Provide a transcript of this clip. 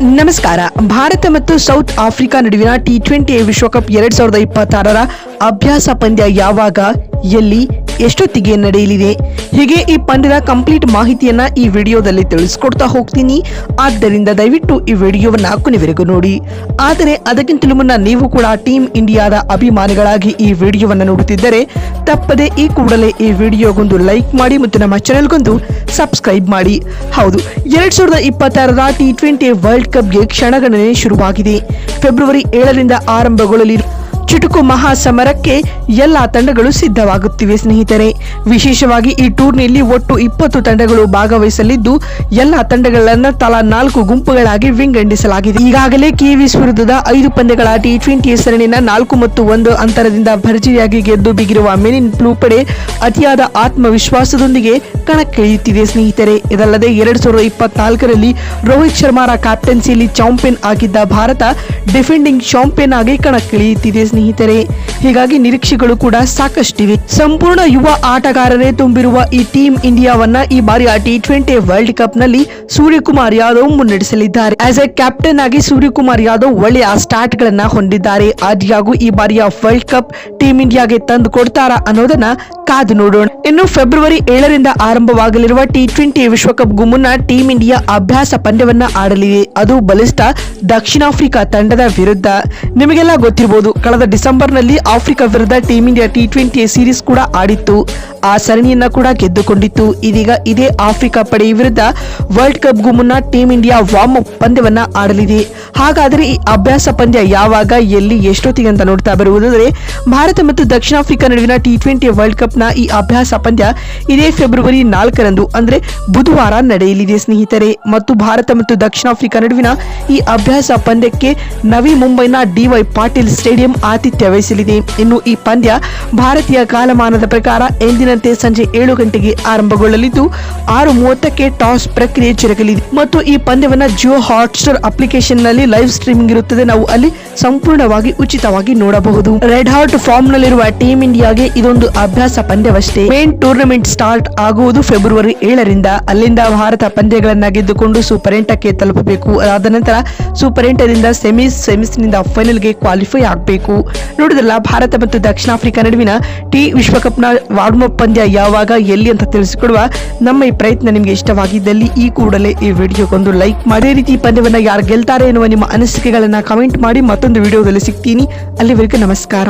ನಮಸ್ಕಾರ. ಭಾರತ ಮತ್ತು South Africa ನಡುವಿನ ಟಿ ಟ್ವೆಂಟಿ ವಿಶ್ವಕಪ್ ಎರಡ್ ಸಾವಿರದ ಇಪ್ಪತ್ತಾರರ ಅಭ್ಯಾಸ ಪಂದ್ಯ ಯಾವಾಗ, ಎಲ್ಲಿ ಎಷ್ಟೊತ್ತಿಗೆ ನಡೆಯಲಿದೆ? ಹೀಗೆ ಈ ಪಂದ್ಯದ ಕಂಪ್ಲೀಟ್ ಮಾಹಿತಿಯನ್ನ ಈ ವಿಡಿಯೋದಲ್ಲಿ ತಿಳಿಸ್ಕೊಡ್ತಾ ಹೋಗ್ತೀನಿ? ಆದ್ದರಿಂದ ದಯವಿಟ್ಟು ಈ ವಿಡಿಯೋವನ್ನ ಕೊನೆವರೆಗೂ ನೋಡಿ. ಆದರೆ ಅದಕ್ಕಿಂತಲೂ ಮುನ್ನ ನೀವು ಕೂಡ ಟೀಮ್ ಇಂಡಿಯಾದ ಅಭಿಮಾನಿಗಳಾಗಿ ಈ ವಿಡಿಯೋವನ್ನು ನೋಡುತ್ತಿದ್ದರೆ ತಪ್ಪದೆ ಈ ಕೂಡಲೇ ಈ ವಿಡಿಯೋಗೊಂದು ಲೈಕ್ ಮಾಡಿ ಮತ್ತು ನಮ್ಮ ಚಾನೆಲ್ಗೊಂದು ಸಬ್ಸ್ಕ್ರೈಬ್ ಮಾಡಿ. ಹೌದು, ಎರಡ್ ಸಾವಿರದ ಇಪ್ಪತ್ತಾರರ ಟಿ ಟ್ವೆಂಟಿ ವರ್ಲ್ಡ್ ಕಪ್ಗೆ ಕ್ಷಣಗಣನೆ ಶುರುವಾಗಿದೆ. ಫೆಬ್ರವರಿ ಏಳರಿಂದ ಆರಂಭಗೊಳ್ಳಲಿರುವ ಚುಟುಕು ಮಹಾಸಮರಕ್ಕೆ ಎಲ್ಲ ತಂಡಗಳು ಸಿದ್ಧವಾಗುತ್ತಿವೆ ಸ್ನೇಹಿತರೆ. ವಿಶೇಷವಾಗಿ ಈ ಟೂರ್ನಿಯಲ್ಲಿ ಒಟ್ಟು ಇಪ್ಪತ್ತು ತಂಡಗಳು ಭಾಗವಹಿಸಲಿದ್ದು, ಎಲ್ಲ ತಂಡಗಳನ್ನು ತಲಾ ನಾಲ್ಕು ಗುಂಪುಗಳಾಗಿ ವಿಂಗಡಿಸಲಾಗಿದೆ. ಈಗಾಗಲೇ ಕಿವೀಸ್ ವಿರುದ್ಧದ ಐದು ಪಂದ್ಯಗಳ ಟಿ ಟ್ವೆಂಟಿ ಸರಣಿನ ನಾಲ್ಕು ಮತ್ತು ಒಂದು ಅಂತರದಿಂದ ಭರ್ಜರಿಯಾಗಿ ಗೆದ್ದು ಬಿಗಿರುವ ಮೆನಿನ್ ಬ್ಲೂ ಪಡೆ ಅತಿಯಾದ ಆತ್ಮವಿಶ್ವಾಸದೊಂದಿಗೆ ಕಣಕ್ಕಿಳಿಯುತ್ತಿದೆ ಸ್ನೇಹಿತರೆ. ಇದಲ್ಲದೆ ಎರಡು ಸಾವಿರದ ಇಪ್ಪತ್ನಾಲ್ಕರಲ್ಲಿ ರೋಹಿತ್ ಶರ್ಮಾರ ಕ್ಯಾಪ್ಟನ್ಸಿಯಲ್ಲಿ ಚಾಂಪಿಯನ್ ಆಗಿದ್ದ ಭಾರತ ಡಿಫೆಂಡಿಂಗ್ ಚಾಂಪಿಯನ್ ಆಗಿ ಕಣಕ್ಕಿಳಿಯುತ್ತಿದೆ ಸ್ನೇಹಿತರೆ, ಹೀಗಾಗಿ ನಿರೀಕ್ಷೆಗಳು ಕೂಡ ಸಾಕಷ್ಟಿವೆ. ಸಂಪೂರ್ಣ ಯುವ ಆಟಗಾರರೇ ತುಂಬಿರುವ ಈ ಟೀಮ್ ಇಂಡಿಯಾವನ್ನ ಈ ಬಾರಿಯ ಟಿ ಟ್ವೆಂಟಿ ವರ್ಲ್ಡ್ ಕಪ್ನಲ್ಲಿ ಸೂರ್ಯಕುಮಾರ್ ಯಾದವ್ ಮುನ್ನಡೆಸಲಿದ್ದಾರೆ. ಆಸ್ ಎ ಕ್ಯಾಪ್ಟನ್ ಆಗಿ ಸೂರ್ಯಕುಮಾರ್ ಯಾದವ್ ಒಳ್ಳೆಯ ಸ್ಟಾರ್ಟ್ ಗಳನ್ನ ಹೊಂದಿದ್ದಾರೆ. ಆದಿಯಾಗೂ ಈ ಬಾರಿಯ ವರ್ಲ್ಡ್ ಕಪ್ ಟೀಮ್ ಇಂಡಿಯಾಗೆ ತಂದು ಕೊಡ್ತಾರಾ ಅನ್ನೋದನ್ನ ಕಾದು ನೋಡೋಣ. ಇನ್ನು ಫೆಬ್ರವರಿ ಏಳರಿಂದ ಆರಂಭವಾಗಲಿರುವ ಟಿ ಟ್ವೆಂಟಿ ವಿಶ್ವಕಪ್ಗೂ ಮುನ್ನ ಟೀಮ್ ಇಂಡಿಯಾ ಅಭ್ಯಾಸ ಪಂದ್ಯವನ್ನ ಆಡಲಿದೆ. ಅದು ಬಲಿಷ್ಠ ದಕ್ಷಿಣ ಆಫ್ರಿಕಾ ತಂಡದ ವಿರುದ್ಧ. ನಿಮಗೆಲ್ಲ ಗೊತ್ತಿರಬಹುದು ಕಳೆದ ಡಿಸೆಂಬರ್ನಲ್ಲಿ ಆಫ್ರಿಕಾ ವಿರುದ್ಧ team India T twenty series ಕೂಡ ಆಡಿತ್ತು. ಆ ಸರಣಿಯನ್ನ ಕೂಡ ಗೆದ್ದುಕೊಂಡಿತ್ತು. ಇದೀಗ ಇದೇ ಆಫ್ರಿಕಾ ಪಡೆಯ ವಿರುದ್ಧ ವರ್ಲ್ಡ್ ಕಪ್ಗೂ ಮುನ್ನ ಟೀಂ ಇಂಡಿಯಾ ವಾರ್ಮ್ ಅಪ್ ಪಂದ್ಯವನ್ನ ಆಡಲಿದೆ. ಹಾಗಾದರೆ ಈ ಅಭ್ಯಾಸ ಪಂದ್ಯ ಯಾವಾಗ, ಎಲ್ಲಿ, ಎಷ್ಟೊತ್ತಿಗೆ ಅಂತ ನೋಡ್ತಾ ಬರುವುದಾದರೆ, ಭಾರತ ಮತ್ತು ದಕ್ಷಿಣ ಆಫ್ರಿಕಾ ನಡುವಿನ ಟಿ ಟ್ವೆಂಟಿ ವರ್ಲ್ಡ್ ಕಪ್ನ ಈ ಅಭ್ಯಾಸ ಪಂದ್ಯ ಇದೇ ಫೆಬ್ರವರಿ ನಾಲ್ಕರಂದು, ಅಂದ್ರೆ ಬುಧವಾರ ನಡೆಯಲಿದೆ ಸ್ನೇಹಿತರೆ. ಮತ್ತು ಭಾರತ ಮತ್ತು ದಕ್ಷಿಣ ಆಫ್ರಿಕಾ ನಡುವಿನ ಈ ಅಭ್ಯಾಸ ಪಂದ್ಯಕ್ಕೆ ನವಿ ಮುಂಬೈನ ಡಿವೈ ಪಾಟೀಲ್ ಸ್ಟೇಡಿಯಂ ಆತಿಥ್ಯ ವಹಿಸಲಿದೆ. ಇನ್ನು ಈ ಪಂದ್ಯ ಭಾರತೀಯ ಕಾಲಮಾನದ ಪ್ರಕಾರ ಎಂದಿನಂತೆ ಸಂಜೆ ಏಳು ಗಂಟೆಗೆ ಆರಂಭಗೊಳ್ಳಲಿದ್ದು, ಆರು ಮೂವತ್ತಕ್ಕೆ ಟಾಸ್ ಪ್ರಕ್ರಿಯೆ ಜರುಗಲಿದೆ. ಮತ್ತು ಈ ಪಂದ್ಯವನ್ನು ಜಿಯೋ ಹಾಟ್ಸ್ಟಾರ್ ಅಪ್ಲಿಕೇಶನ್ನಲ್ಲಿ ಲೈವ್ ಸ್ಟ್ರೀಮಿಂಗ್ ಇರುತ್ತದೆ. ನಾವು ಅಲ್ಲಿ ಸಂಪೂರ್ಣವಾಗಿ ಉಚಿತವಾಗಿ ನೋಡಬಹುದು. ರೆಡ್ ಹಾರ್ಟ್ ಫಾರ್ಮ್ ನಲ್ಲಿರುವ ಟೀಮ್ ಇಂಡಿಯಾಗೆ ಇದೊಂದು ಅಭ್ಯಾಸ ಪಂದ್ಯವಷ್ಟೇ. ಮೇನ್ ಟೂರ್ನಮೆಂಟ್ ಸ್ಟಾರ್ಟ್ ಆಗುವುದು ಫೆಬ್ರವರಿ ಏಳರಿಂದ. ಅಲ್ಲಿಂದ ಭಾರತ ಪಂದ್ಯಗಳನ್ನ ಗೆದ್ದುಕೊಂಡು ಸೂಪರ್ ಎಂಟಕ್ಕೆ ತಲುಪಬೇಕು. ಅದಾದ ನಂತರ ಸೂಪರ್ ಎಂಟರಿಂದ ಸೆಮೀಸ್ ಸೆಮೀಸ್ನಿಂದ ಫೈನಲ್ಗೆ ಕ್ವಾಲಿಫೈ ಆಗಬೇಕು. ನೋಡಿದ್ರಲ್ಲ, ಭಾರತ ಮತ್ತು ದಕ್ಷಿಣ ಆಫ್ರಿಕಾ ನಡುವಿನ ಟಿ ವಿಶ್ವಕಪ್ನ ವಾರ್ಮ್ ಅಪ್ ಪಂದ್ಯ ಯಾವಾಗ, ಎಲ್ಲಿ ಅಂತ ತಿಳಿಸಿಕೊಡುವ ನಮ್ಮ ಈ ಪ್ರಯತ್ನ ನಿಮಗೆ ಇಷ್ಟವಾಗಿದ್ದಲ್ಲಿ ಈ ಕೂಡಲೇ ಈ ವಿಡಿಯೋಗೊಂದು ಲೈಕ್ ಮಾಡಿ. ರೀತಿ ಪಂದ್ಯವನ್ನ ಯಾರು ಗೆಲ್ತಾರೆ ಎನ್ನುವ ನಿಮ್ಮ ಅನಿಸಿಕೆಗಳನ್ನ ಕಮೆಂಟ್ ಮಾಡಿ ಮತ್ತೊಂದು ವಿಡಿಯೋದಲ್ಲಿ ಸಿಗ್ತೀನಿ. ಅಲ್ಲಿವರೆಗೂ ನಮಸ್ಕಾರ.